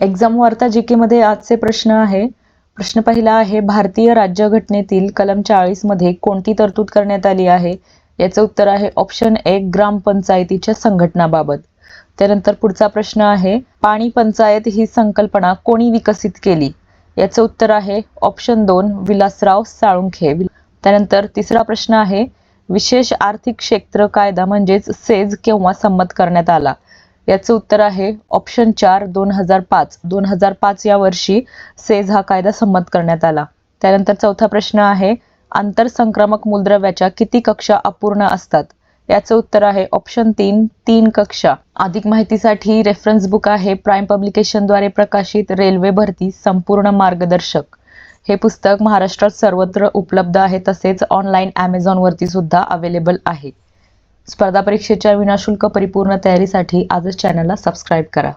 Exam वार्ता जी केमध्ये आजचे प्रश्न आहे. प्रश्न पहिला आहे भारतीय राज्यघटनेतील कलम चाळीसमध्ये कोणती तरतूद करण्यात आली आहे? याचं उत्तर आहे ऑप्शन एक ग्रामपंचायतीच्या संघटनाबाबत. त्यानंतर पुढचा प्रश्न आहे पाणी पंचायत ही संकल्पना कोणी विकसित केली? याचं उत्तर आहे ऑप्शन दोन विलासराव साळुंखे. त्यानंतर तिसरा प्रश्न आहे विशेष आर्थिक क्षेत्र कायदा म्हणजेच सेज केव्हा संमत करण्यात आला? याचं उत्तर आहे ऑप्शन चार दोन हजार पाच. दोन हजार पाच या वर्षी सेज हा कायदा संमत करण्यात आला. त्यानंतर चौथा प्रश्न आहे आंतरसंक्रामक मूलद्रव्याच्या किती कक्षा अपूर्ण असतात? याचं उत्तर आहे ऑप्शन तीन तीन कक्षा. अधिक माहितीसाठी रेफरन्स बुक आहे प्राईम पब्लिकेशनद्वारे प्रकाशित रेल्वे भरती संपूर्ण मार्गदर्शक. हे पुस्तक महाराष्ट्रात सर्वत्र उपलब्ध आहे तसेच ऑनलाईन ॲमेझॉनवरती सुद्धा अवेलेबल आहे. स्पर्धा परीक्षेच्या विनाशुल्क परिपूर्ण तयारीसाठी आजच चॅनलला सबस्क्राईब करा.